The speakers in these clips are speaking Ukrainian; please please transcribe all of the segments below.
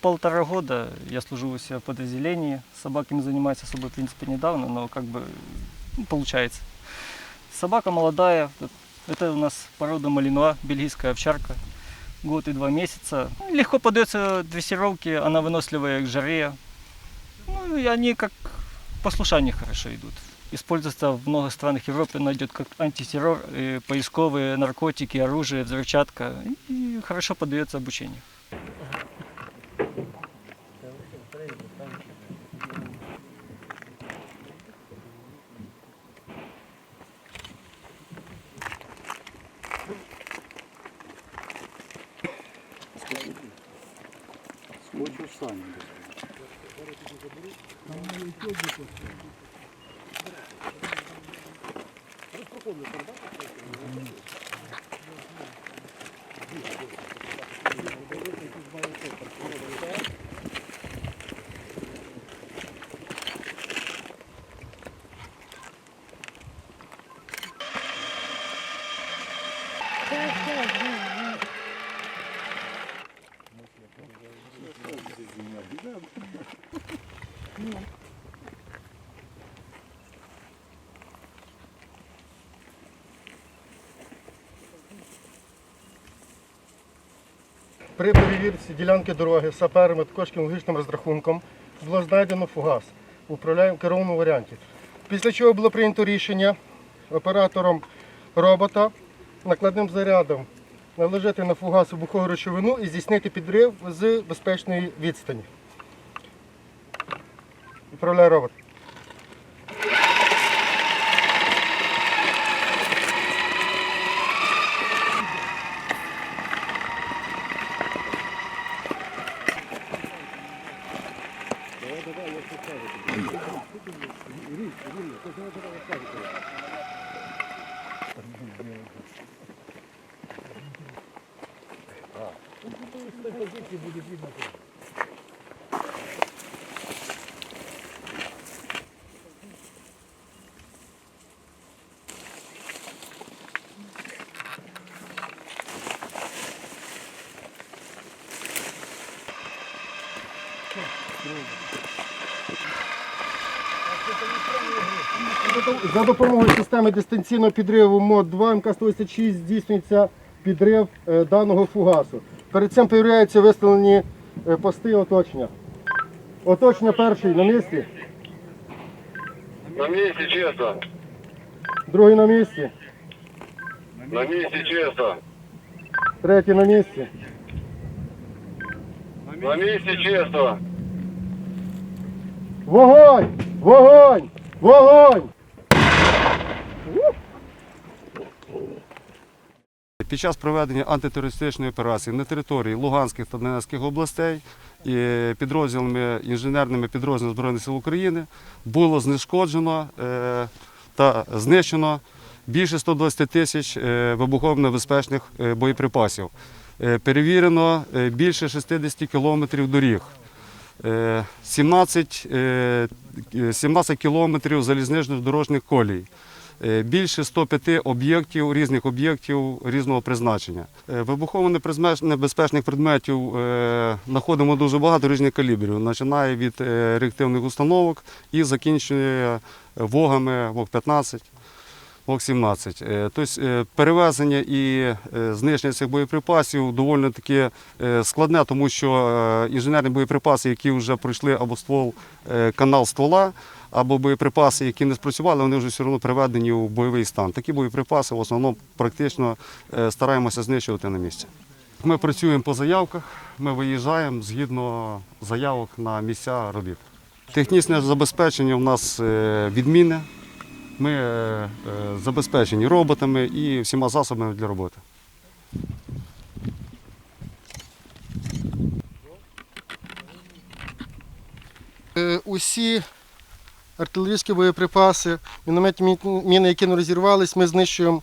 Полтора года я служу у себя в подразделении. Собаками занимаюсь особо, в принципе, недавно, но как бы ну, получается. Собака молодая. Это у нас порода малинуа, бельгийская овчарка. Год и два месяца. Легко подается дрессировки. она выносливая к жаре. Ну, и они как послушание хорошо идут. Используется в многих странах Европы, она идет как антитеррор, поисковые наркотики, оружие, взрывчатка. И хорошо поддается обучению. Скотчу 음. При перевірці ділянки дороги саперами також кінологічним розрахунком було знайдено фугас у керовому варіанті. Після чого було прийнято рішення оператором робота накладним зарядом наложити на фугас вибухову речовину і здійснити підрив з безпечної відстані. Управляє робот. За допомогою системи дистанційного підриву МОД 2 МК-186 здійснюється підрив е, даного фугасу. Перед цим перевіряються виставлені е, пости оточення. Оточення перший на місці, На місці чисто. другий на місці, На місці чисто. третій на місці, На місці чисто. Вогонь! Вогонь! Вогонь! Під час проведення антитерористичної операції на території Луганських та Донецьких областей і підрозділами інженерними підрозділами Збройних сил України було знешкоджено е, та знищено більше 120 тисяч е, вибухово-небезпечних е, боєприпасів. Перевірено більше 60 кілометрів доріг. Е, 17, е, 17 кілометрів залізничних дорожніх колій. Е, Більше 105 об'єктів, різних об'єктів різного призначення. Е, Вибухово-небезпечних предметів е, знаходимо дуже багато різних калібрів, починає від реактивних установок і закінчує вогами ВОК-15. ВОК-17. Е, Тобто перевезення і знищення цих боєприпасів доволі таки складне, тому що інженерні боєприпаси, які вже пройшли або ствол, канал ствола, або боєприпаси, які не спрацювали, вони вже все одно приведені у бойовий стан. Такі боєприпаси в основному практично е, стараємося знищувати на місці. Ми працюємо по заявках, ми виїжджаємо згідно заявок на місця робіт. Технічне забезпечення у нас е, відмінне. Ми е, забезпечені роботами і всіма засобами для роботи. Усі артилерійські боєприпаси, мінометні міни, які не розірвались, ми знищуємо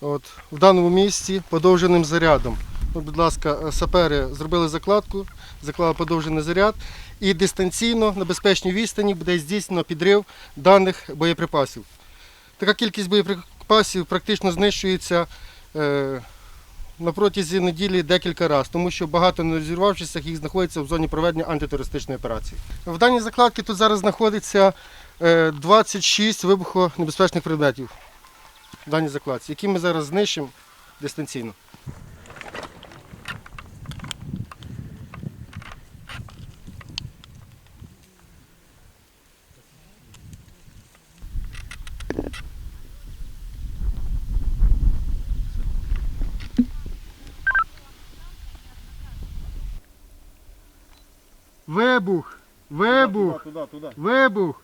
от, в даному місці подовженим зарядом. От, будь ласка, е, сапери зробили закладку, заклали подовжений заряд, і дистанційно на безпечній відстані буде здійснено підрив даних боєприпасів. Така кількість боєприпасів практично знищується е, на протязі неділі декілька разів, тому що багато нерозірвавшихся їх знаходиться в зоні проведення антитерористичної операції. В даній закладці тут зараз знаходиться е, 26 вибухонебезпечних предметів в даній закладці, які ми зараз знищимо дистанційно. Вибух! Вибух! Туди, туди. Вибух!